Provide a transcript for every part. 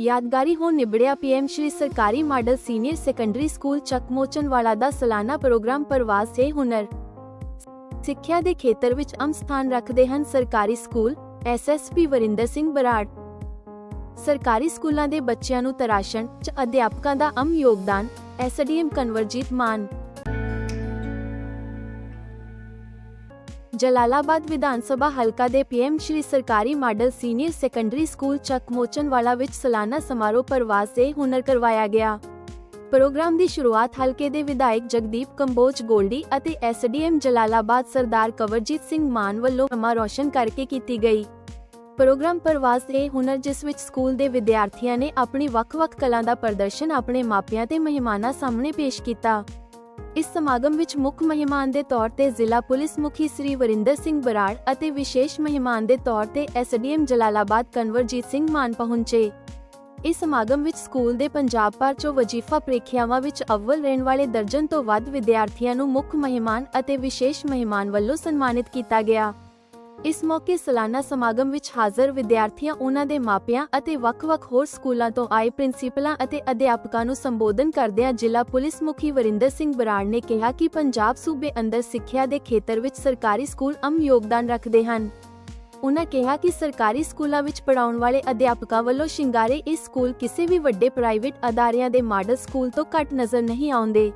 ਯਾਦਗਾਰੀ ਹੋ ਨਿਬੜਿਆ ਪੀਐਮ ਸ਼੍ਰੀ ਸਰਕਾਰੀ model senior secondary school Chakmochanwala ਦਾ ਸਾਲਾਨਾ ਪ੍ਰੋਗਰਾਮ ਪ੍ਰਵਾਸ ਏ ਹੁਨਰ। ਸਿੱਖਿਆ ਦੇ ਖੇਤਰ ਵਿੱਚ ਅਮ ਸਥਾਨ ਰੱਖਦੇ ਹਨ ਸਰਕਾਰੀ ਸਕੂਲ ਐਸਐਸਪੀ ਵਰਿੰਦਰ ਸਿੰਘ ਬਰਾੜ। ਸਰਕਾਰੀ ਸਕੂਲਾਂ ਦੇ ਬੱਚਿਆਂ ਨੂੰ ਤਰਾਸ਼ਣ ਚ ਅਧਿਆਪਕਾਂ ਦਾ ਅਮ ਯੋਗਦਾਨ ਐਸਡੀਐਮ ਕਨਵਰਜੀਤ ਮਾਨ। ਜਲਾਲਾਬਾਦ ਵਿਧਾਨ ਸਭਾ ਹਲਕਾ ਦੇ ਪੀਐਮ ਸ਼੍ਰੀ ਸਰਕਾਰੀ model senior secondary school Chakmochanwala ਵਿੱਚ ਸਾਲਾਨਾ ਸਮਾਰੋਹ ਪ੍ਰਵਾਸ ਏ ਹੁਨਰ ਕਰਵਾਇਆ ਗਿਆ। ਪ੍ਰੋਗਰਾਮ ਦੀ ਸ਼ੁਰੂਆਤ ਹਲਕੇ ਦੇ ਵਿਧਾਇਕ ਜਗਦੀਪ ਕੰਬੋਜ, ਗੋਲਡੀ ਅਤੇ ਐਸਡੀਐਮ ਜਲਾਲਾਬਾਦ ਸਰਦਾਰ ਕਵਰਜੀਤ ਸਿੰਘ ਮਾਨ ਵੱਲੋਂ ਮਾ ਰੋਸ਼ਨ ਕਰਕੇ ਕੀਤੀ ਗਈ। ਪ੍ਰੋਗਰਾਮ ਪ੍ਰਵਾਸ ਇਹ ਹੁਨਰ, ਜਿਸ ਵਿੱਚ ਸਕੂਲ ਦੇ ਵਿਦਿਆਰਥੀਆਂ ਨੇ ਆਪਣੀ ਵੱਖ-ਵੱਖ ਕਲਾ ਦਾ ਪ੍ਰਦਰਸ਼ਨ ਆਪਣੇ ਮਾਪਿਆਂ ਤੇ ਮਹਿਮਾਨਾਂ ਸਾਹਮਣੇ ਪੇਸ਼ ਕੀਤਾ। ਇਸ ਸਮਾਗਮ ਵਿੱਚ ਮੁੱਖ ਮਹਿਮਾਨ ਦੇ ਤੌਰ ਤੇ ਜ਼ਿਲ੍ਹਾ ਪੁਲਿਸ ਮੁਖੀ ਸ੍ਰੀ ਵਰਿੰਦਰ ਸਿੰਘ ਬਰਾੜ ਅਤੇ ਵਿਸ਼ੇਸ਼ ਮਹਿਮਾਨ ਦੇ ਤੌਰ ਤੇ ਐਸਡੀਐਮ ਜਲਾਲਾਬਾਦ ਕਨਵਰਜੀਤ ਸਿੰਘ ਮਾਨ ਪਹੁੰਚੇ। ਇਸ ਸਮਾਗਮ ਵਿੱਚ ਸਕੂਲ ਦੇ ਪੰਜਾਬ ਭਰ ਚੋਂ ਵਜ਼ੀਫਾ ਪ੍ਰੀਖਿਆਵਾਂ ਵਿੱਚ ਅਵਲ ਰਹਿਣ ਵਾਲੇ ਦਰਜਨ ਤੋਂ ਵੱਧ ਵਿਦਿਆਰਥੀਆਂ ਨੂੰ ਮੁੱਖ ਮਹਿਮਾਨ ਅਤੇ ਵਿਸ਼ੇਸ਼ ਮਹਿਮਾਨ ਵੱਲੋਂ ਸਨਮਾਨਿਤ ਕੀਤਾ ਗਿਆ। ਇਸ ਮੌਕੇ ਸਾਲਾਨਾ ਸਮਾਗਮ ਵਿੱਚ ਹਾਜ਼ਰ ਵਿਦਿਆਰਥੀਆਂ, ਉਹਨਾਂ ਦੇ ਮਾਪਿਆਂ ਅਤੇ ਵੱਖ-ਵੱਖ ਹੋਰ ਸਕੂਲਾਂ ਤੋਂ ਆਏ ਪ੍ਰਿੰਸੀਪਲਾਂ ਅਤੇ ਅਧਿਆਪਕਾਂ ਨੂੰ ਸੰਬੋਧਨ ਕਰਦਿਆਂ ਜ਼ਿਲ੍ਹਾ ਪੁਲਿਸ ਮੁਖੀ ਵਰਿੰਦਰ ਸਿੰਘ ਬਰਾੜ ਨੇ ਕਿਹਾ ਕਿ ਪੰਜਾਬ ਸੂਬੇ ਅੰਦਰ ਸਿੱਖਿਆ ਦੇ ਖੇਤਰ ਵਿੱਚ ਸਰਕਾਰੀ ਸਕੂਲ ਅਮ ਯੋਗਦਾਨ ਰੱਖਦੇ ਹਨ। ਉਨ੍ਹਾਂ ਕਿਹਾ ਕਿ ਸਰਕਾਰੀ ਸਕੂਲਾਂ ਵਿੱਚ ਪੜਾਉਣ ਵਾਲੇ ਅਧਿਆਪਕਾਂ ਵੱਲੋਂ ਸ਼ਿੰਗਾਰੇ ਇਸ ਸਕੂਲ ਕਿਸੇ ਵੀ ਵੱਡੇ ਪ੍ਰਾਈਵੇਟ ਅਦਾਰਿਆਂ ਦੇ ਮਾਡਲ ਸਕੂਲ ਤੋਂ ਘੱਟ ਨਜ਼ਰ ਨਹੀਂ ਆਉਂਦੇ।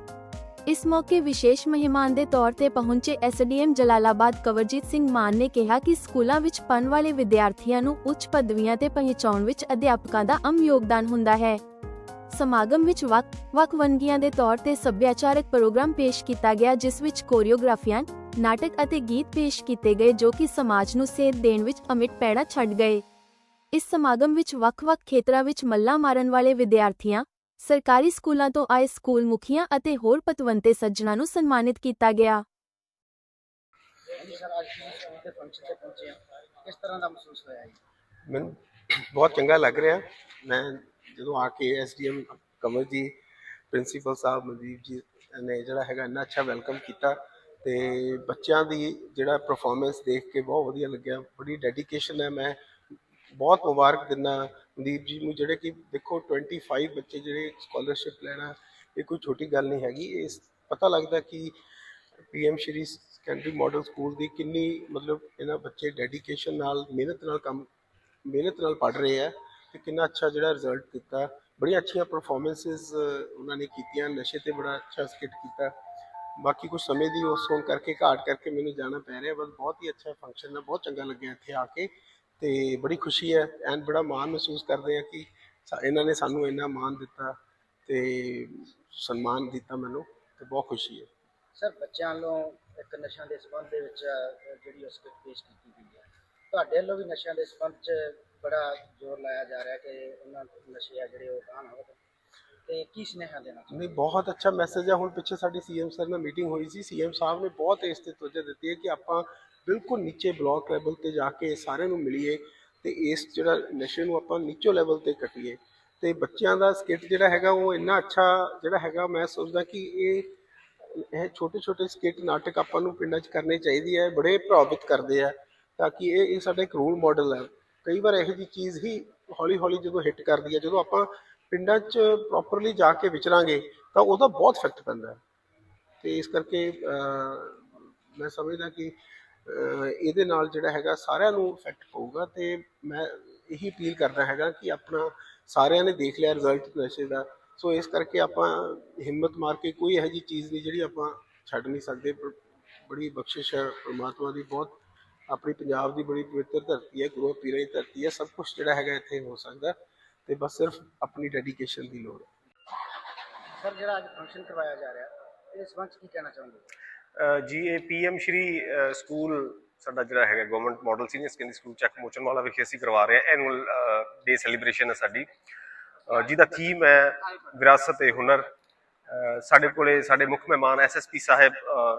ਇਸ ਮੌਕੇ ਵਿਸ਼ੇਸ਼ ਮਹਿਮਾਨ ਦੇ ਤੌਰ ਤੇ ਪਹੁੰਚੇ ਐਸਡੀਐਮ ਜਲਾਲਾਬਾਦ ਕਵਰਜੀਤ ਸਿੰਘ ਮਾਨ ਨੇ ਕਿਹਾ ਕਿ ਸਕੂਲਾਂ ਵਿੱਚ ਪੜ੍ਹਨ ਵਾਲੇ ਵਿਦਿਆਰਥੀਆਂ ਨੂੰ ਉੱਚ ਪਦਵੀਆਂ ਤੇ ਪਹੁੰਚਾਉਣ ਵਿੱਚ ਅਧਿਆਪਕਾਂ ਦਾ ਅਹਿਮ ਯੋਗਦਾਨ ਹੁੰਦਾ ਹੈ। ਸਮਾਗਮ ਵਿੱਚ ਵੱਖ-ਵੱਖ ਵੰਨਗੀਆਂ ਦੇ ਤੌਰ ਤੇ ਸੱਭਿਆਚਾਰਕ ਪ੍ਰੋਗਰਾਮ ਪੇਸ਼ ਕੀਤਾ ਗਿਆ, ਜਿਸ ਵਿੱਚ ਕੋਰੀਓਗ੍ਰਾਫੀਆਂ, ਨਾਟਕ ਅਤੇ ਗੀਤ ਪੇਸ਼ ਕੀਤੇ ਗਏ, ਜੋ ਕਿ ਸਮਾਜ ਨੂੰ ਸੇਧ ਦੇਣ ਵਿੱਚ ਅਮਿਟ ਪੈੜਾ ਛੱਡ ਗਏ। ਇਸ ਸਮਾਗਮ ਵਿੱਚ ਵੱਖ-ਵੱਖ ਖੇਤਰਾਂ ਵਿੱਚ ਮੱਲਾ ਮਾਰਨ ਵਾਲੇ ਵਿਦਿਆਰਥੀਆਂ ਸਰਕਾਰੀ ਸਕੂਲਾਂ ਤੋਂ ਆਏ ਸਕੂਲ ਮੁਖੀਆਂ ਅਤੇ ਹੋਰ ਪਤਵੰਤੇ ਸੱਜਣਾ ਨੂੰ ਸਨਮਾਨਿਤ ਕੀਤਾ ਗਿਆ। ਕਿਸ ਤਰ੍ਹਾਂ ਦਾ ਮਹਿਸੂਸ ਹੋਇਆ ਜੀ ਮੈਨੂੰ ਬਹੁਤ ਚੰਗਾ ਲੱਗ ਰਿਹਾ। ਮੈਂ ਜਦੋਂ ਆ ਕੇ ਐਸਡੀਐਮ ਕਮਲ ਜੀ, ਪ੍ਰਿੰਸੀਪਲ ਸਾਹਿਬ ਮਨਦੀਪ ਜੀ ਨੇ ਜਿਹੜਾ ਹੈਗਾ ਇੰਨਾ ਅੱਛਾ ਵੈਲਕਮ ਕੀਤਾ ਤੇ ਬੱਚਿਆਂ ਦੀ ਜਿਹੜਾ ਪਰਫਾਰਮੈਂਸ ਦੇਖ ਕੇ ਬਹੁਤ ਵਧੀਆ ਲੱਗਿਆ। ਬੜੀ ਡੈਡੀਕੇਸ਼ਨ ਹੈ। ਮੈਂ ਬਹੁਤ ਮੁਬਾਰਕ ਦਿੰਦਾ ਮਨਦੀਪ ਜੀ ਨੂੰ, ਜਿਹੜੇ ਕਿ ਦੇਖੋ 25 ਬੱਚੇ ਜਿਹੜੇ ਸਕਾਲਰਸ਼ਿਪ ਲੈਣਾ ਇਹ ਕੋਈ ਛੋਟੀ ਗੱਲ ਨਹੀਂ ਹੈਗੀ। ਇਹ ਪਤਾ ਲੱਗਦਾ ਕਿ PM Shri secondary model school ਦੀ ਕਿੰਨੀ ਮਤਲਬ ਇਹਨਾਂ ਬੱਚੇ ਡੈਡੀਕੇਸ਼ਨ ਨਾਲ, ਮਿਹਨਤ ਨਾਲ ਕੰਮ, ਮਿਹਨਤ ਨਾਲ ਪੜ੍ਹ ਰਹੇ ਆ ਤੇ ਕਿੰਨਾ ਅੱਛਾ ਜਿਹੜਾ ਰਿਜ਼ਲਟ ਦਿੱਤਾ। ਬੜੀਆਂ ਅੱਛੀਆਂ ਪਰਫਾਰਮੈਂਸਸ ਉਹਨਾਂ ਨੇ ਕੀਤੀਆਂ, ਨਸ਼ੇ ਤੇ ਬੜਾ ਅੱਛਾ ਸਕਿੱਟ ਕੀਤਾ। ਬਾਕੀ ਕੁਝ ਸਮੇਂ ਦੀ ਉਸ ਹੋਣ ਕਰਕੇ ਘਾਟ ਕਰਕੇ ਮੈਨੂੰ ਜਾਣਾ ਪੈ ਰਿਹਾ ਬਸ ਬਹੁਤ ਹੀ ਅੱਛਾ ਫੰਕਸ਼ਨ ਹੈ ਬਹੁਤ ਚੰਗਾ ਲੱਗਿਆ ਇੱਥੇ ਆ ਕੇ। ਤੇ ਬੜੀ ਖੁਸ਼ੀ ਹੈ ਐਨ ਬੜਾ ਮਾਣ ਮਹਿਸੂਸ ਕਰਦੇ ਆ ਕਿ ਇਹਨਾਂ ਨੇ ਸਾਨੂੰ ਇੰਨਾ ਮਾਣ ਦਿੱਤਾ ਤੇ ਸਨਮਾਨ ਦਿੱਤਾ ਮੈਨੂੰ ਤੇ ਬਹੁਤ ਖੁਸ਼ੀ ਹੈ। ਸਰ, ਬੱਚਿਆਂ ਵੱਲੋਂ ਇੱਕ ਨਸ਼ਿਆਂ ਦੇ ਸੰਬੰਧ ਦੇ ਵਿੱਚ ਜਿਹੜੀ ਉਸ ਸਕਿੱਟ ਪੇਸ਼ ਕੀਤੀ ਗਈ ਹੈ, ਤੁਹਾਡੇ ਵੱਲੋਂ ਵੀ ਨਸ਼ਿਆਂ ਦੇ ਸੰਬੰਧ 'ਚ ਬੜਾ ਜ਼ੋਰ ਲਾਇਆ ਜਾ ਰਿਹਾ ਕਿ ਉਹਨਾਂ ਨਸ਼ੇ ਆ ਜਿਹੜੇ ਉਹ ਕਾਨ ਹੋਣ ਤੇ ਕੀ ਸੁਨੇਹਾ ਦੇਣਾ ਨਹੀਂ ਬਹੁਤ ਅੱਛਾ ਮੈਸੇਜ ਹੈ ਹੁਣ ਪਿੱਛੇ ਸਾਡੀ ਸੀਐਮ ਸਰ ਨਾਲ ਮੀਟਿੰਗ ਹੋਈ ਸੀ। ਸੀਐਮ ਸਾਹਿਬ ਨੇ ਬਹੁਤ ਇਸ ਤੇ ਤੋਜਾ ਦਿੱਤੀ ਹੈ ਕਿ ਆਪਾਂ ਬਿਲਕੁਲ ਨੀਚੇ ਬਲਾਕ ਲੈਵਲ ਤੇ ਜਾ ਕੇ ਸਾਰਿਆਂ ਨੂੰ ਮਿਲੀਏ ਤੇ ਇਸ ਜਿਹੜਾ ਨਸ਼ੇ ਨੂੰ ਆਪਾਂ ਨੀਚੋ ਲੈਵਲ ਤੇ ਕੱਟੀਏ। ਤੇ ਬੱਚਿਆਂ ਦਾ ਸਕਿੱਟ ਜਿਹੜਾ ਹੈਗਾ ਉਹ ਇੰਨਾ ਅੱਛਾ ਜਿਹੜਾ ਹੈਗਾ ਮੈਂ ਸੋਚਦਾ ਕਿ ਇਹ ਇਹ ਛੋਟੇ ਛੋਟੇ ਸਕਿੱਟ ਨਾਟਕ ਆਪਾਂ ਨੂੰ ਪਿੰਡਾਂ 'ਚ ਕਰਨੇ ਚਾਹੀਦੀ ਹੈ ਬੜੇ ਪ੍ਰਭਾਵਿਤ ਕਰਦੇ ਆ ਤਾਂ ਕਿ ਇਹ ਇਹ ਸਾਡਾ ਇੱਕ ਰੋਲ ਮਾਡਲ ਹੈ ਕਈ ਵਾਰ ਇਹੋ ਜਿਹੀ ਚੀਜ਼ ਹੀ ਹੌਲੀ ਹੌਲੀ ਜਦੋਂ ਹਿੱਟ ਕਰਦੀ ਹੈ ਜਦੋਂ ਆਪਾਂ ਪਿੰਡਾਂ 'ਚ ਪ੍ਰੋਪਰਲੀ ਜਾ ਕੇ ਵਿਚਰਾਂਗੇ, ਤਾਂ ਉਹਦਾ ਬਹੁਤ ਇਫੈਕਟ ਪੈਂਦਾ ਹੈ। ਤੇ ਇਸ ਕਰਕੇ ਮੈਂ ਸਮਝਦਾ ਕਿ ਇਹਦੇ ਨਾਲ ਜਿਹੜਾ ਹੈਗਾ ਸਾਰਿਆਂ ਨੂੰ ਇਫੈਕਟ ਪਊਗਾ ਤੇ ਮੈਂ ਇਹੀ ਅਪੀਲ ਕਰਦਾ ਹੈਗਾ ਕਿ ਆਪਣਾ ਸਾਰਿਆਂ ਨੇ ਦੇਖ ਲਿਆ ਰਿਜ਼ਲਟ ਨਸ਼ੇ ਦਾ। ਸੋ ਇਸ ਕਰਕੇ ਆਪਾਂ ਹਿੰਮਤ ਮਾਰ ਕੇ ਕੋਈ ਇਹੋ ਜਿਹੀ ਚੀਜ਼ ਨਹੀਂ ਜਿਹੜੀ ਆਪਾਂ ਛੱਡ ਨਹੀਂ ਸਕਦੇ। ਪਰ ਬੜੀ ਬਖਸ਼ਿਸ਼ ਹੈ ਪਰਮਾਤਮਾ ਦੀ, ਬਹੁਤ ਆਪਣੀ ਪੰਜਾਬ ਦੀ ਬੜੀ ਪਵਿੱਤਰ ਧਰਤੀ ਹੈ ਗੁਰੂ ਪੀਰਾਂ ਦੀ ਧਰਤੀ ਹੈ, ਸਭ ਕੁਝ ਜਿਹੜਾ ਹੈਗਾ ਇੱਥੇ ਹੋ ਸਕਦਾ। ਤੇ ਬਸ ਸਿਰਫ ਆਪਣੀ ਡੈਡੀਕੇਸ਼ਨ ਦੀ ਲੋੜ ਹੈ। ਸਰ ਜਿਹੜਾ ਅੱਜ ਫੰਕਸ਼ਨ ਕਰਵਾਇਆ ਜਾ ਰਿਹਾ ਇਹਦੇ ਸੰਬੰਧ ਕੀ ਕਹਿਣਾ ਚਾਹੁੰਦੇ ਜੀ ਇਹ ਪੀਐਮ ਸ਼੍ਰੀ ਸਕੂਲ ਸਾਡਾ ਜਿਹੜਾ ਹੈਗਾ government model senior secondary school Chakmochanwala ਵਿਖੇ ਅਸੀਂ ਕਰਵਾ ਰਹੇ ਹਾਂ ਐਨੂਅਲ ਡੇ ਸੈਲੀਬ੍ਰੇਸ਼ਨ ਹੈ ਸਾਡੀ। ਜਿਹਦਾ ਥੀਮ ਹੈ ਵਿਰਾਸਤ ਤੇ ਹੁਨਰ। ਸਾਡੇ ਕੋਲੇ ਸਾਡੇ ਮੁੱਖ ਮਹਿਮਾਨ ਐਸਐਸਪੀ ਸਾਹਿਬ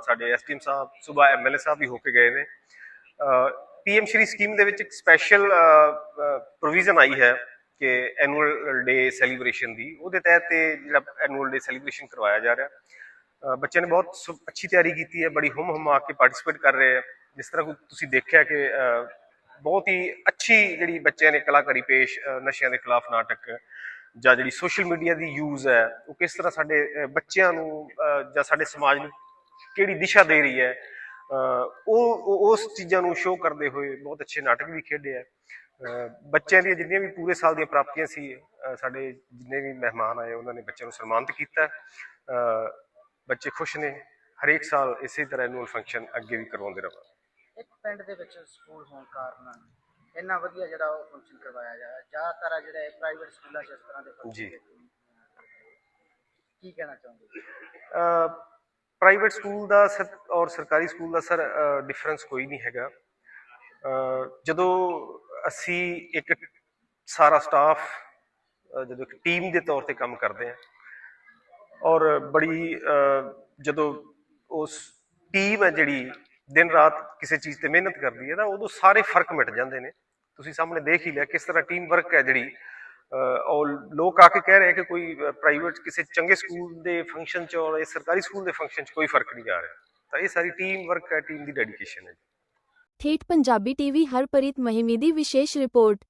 ਸਾਡੇ ਐਸਟੀਐਮ ਸਾਹਿਬ ਸੁਬਾ ਐਮਐਲਏ ਸਾਹਿਬ ਵੀ ਹੋ ਕੇ ਗਏ ਨੇ। ਪੀਐਮ ਸ਼੍ਰੀ ਸਕੀਮ ਦੇ ਵਿੱਚ ਇੱਕ ਸਪੈਸ਼ਲ ਪ੍ਰੋਵੀਜ਼ਨ ਆਈ ਹੈ। ਕਿ ਐਨੂਅਲ ਡੇ ਸੈਲੀਬ੍ਰੇਸ਼ਨ ਦੀ। ਉਹਦੇ ਤਹਿਤ ਤੇ ਜਿਹੜਾ ਐਨੂਅਲ ਡੇ ਸੈਲੀਬ੍ਰੇਸ਼ਨ ਕਰਵਾਇਆ ਜਾ ਰਿਹਾ। ਬੱਚਿਆਂ ਨੇ ਬਹੁਤ ਸੁ- ਅੱਛੀ ਤਿਆਰੀ ਕੀਤੀ ਹੈ, ਬੜੀ ਹੁਮ ਹੁਮਾ ਕੇ ਪਾਰਟਿਸਿਪੇਟ ਕਰ ਰਹੇ ਹੈ। ਜਿਸ ਤਰ੍ਹਾਂ ਕਿ ਤੁਸੀਂ ਦੇਖਿਆ ਕਿ ਬਹੁਤ ਹੀ ਅੱਛੀ ਜਿਹੜੀ ਬੱਚਿਆਂ ਨੇ ਕਲਾਕਾਰੀ ਪੇਸ਼ ਨਸ਼ਿਆਂ ਦੇ ਖਿਲਾਫ ਨਾਟਕ ਜਾਂ ਜਿਹੜੀ ਸੋਸ਼ਲ ਮੀਡੀਆ ਦੀ ਯੂਜ਼ ਹੈ, ਉਹ ਕਿਸ ਤਰ੍ਹਾਂ ਸਾਡੇ ਬੱਚਿਆਂ ਨੂੰ ਜਾਂ ਸਾਡੇ ਸਮਾਜ ਨੂੰ ਕਿਹੜੀ ਦਿਸ਼ਾ ਦੇ ਰਹੀ ਹੈ। ਉਹ ਉਸ ਚੀਜ਼ਾਂ ਨੂੰ ਸ਼ੋਅ ਕਰਦੇ ਹੋਏ ਬਹੁਤ ਅੱਛੇ ਨਾਟਕ ਵੀ ਖੇਡੇ ਆ ਬੱਚਿਆਂ ਦੀਆਂ ਜਿੰਨੀਆਂ ਵੀ ਪੂਰੇ ਸਾਲ ਦੀਆਂ ਪ੍ਰਾਪਤੀਆਂ ਸੀ ਸਾਡੇ ਜਿੰਨੇ ਵੀ ਮਹਿਮਾਨ ਆਏ ਉਹਨਾਂ ਨੇ ਬੱਚਿਆਂ ਨੂੰ ਸਨਮਾਨਿਤ ਕੀਤਾ। ਬੱਚੇ ਖੁਸ਼ ਨੇ। ਹਰੇਕ ਸਾਲ ਇਸੇ ਤਰ੍ਹਾਂ ਐਨੂਅਲ ਫੰਕਸ਼ਨ ਅੱਗੇ ਵੀ ਕਰਵਾਉਂਦੇ ਰਹਾਂਗੇ ਇੱਕ ਪਿੰਡ ਦੇ ਵਿੱਚ ਸਕੂਲ ਹੋਣ ਕਾਰਨ ਇੰਨਾ ਵਧੀਆ ਜਿਹੜਾ ਉਹ ਫੰਕਸ਼ਨ ਕਰਵਾਇਆ ਜਾ ਜ਼ਿਆਦਾਤਰ ਜਿਹੜੇ ਪ੍ਰਾਈਵੇਟ ਸਕੂਲਾਂ 'ਚ ਇਸ ਤਰ੍ਹਾਂ ਦੇ ਜੀ। ਕੀ ਕਹਿਣਾ ਚਾਹੁੰਦੇ ਪ੍ਰਾਈਵੇਟ ਸਕੂਲ ਦਾ ਸਰ- ਔਰ ਸਰਕਾਰੀ ਸਕੂਲ ਦਾ ਸਰ ਡਿਫਰੈਂਸ ਕੋਈ ਨਹੀਂ ਹੈਗਾ। ਜਦੋਂ ਅਸੀਂ ਇੱਕ ਸਾਰਾ ਸਟਾਫ ਜਦੋਂ ਇੱਕ ਟੀਮ ਦੇ ਤੌਰ ਤੇ ਕੰਮ ਕਰਦੇ ਹਾਂ ਔਰ ਬੜੀ ਜਦੋਂ ਉਸ ਟੀਮ ਹੈ ਜਿਹੜੀ ਦਿਨ ਰਾਤ ਕਿਸੇ ਚੀਜ਼ ਤੇ ਮਿਹਨਤ ਕਰਦੀ ਹੈ ਨਾ ਉਦੋਂ ਸਾਰੇ ਫ਼ਰਕ ਮਿਟ ਜਾਂਦੇ ਨੇ। ਤੁਸੀਂ ਸਾਹਮਣੇ ਦੇਖ ਹੀ ਲਿਆ ਕਿਸ ਤਰ੍ਹਾਂ ਟੀਮ ਵਰਕ ਹੈ ਜਿਹੜੀ ਅਹ, ਔਰ ਲੋਕ ਆ ਕੇ ਕਹਿ ਰਹੇ ਕਿ ਕੋਈ ਪ੍ਰਾਈਵੇਟ ਕਿਸੇ ਚੰਗੇ ਸਕੂਲ ਦੇ ਫੰਕਸ਼ਨ 'ਚ ਔਰ ਇਹ ਸਰਕਾਰੀ ਸਕੂਲ ਦੇ ਫੰਕਸ਼ਨ 'ਚ ਕੋਈ ਫ਼ਰਕ ਨਹੀਂ ਆ ਰਿਹਾ। ਤਾਂ ਇਹ ਸਾਰੀ ਟੀਮ ਵਰਕ ਹੈ ਟੀਮ ਦੀ ਡੈਡੀਕੇਸ਼ਨ ਹੈ ਠੇਠ ਪੰਜਾਬੀ ਟੀਵੀ ਹਰਪ੍ਰੀਤ ਮਹਿਮੀ ਦੀ ਵਿਸ਼ੇਸ਼ ਰਿਪੋਰਟ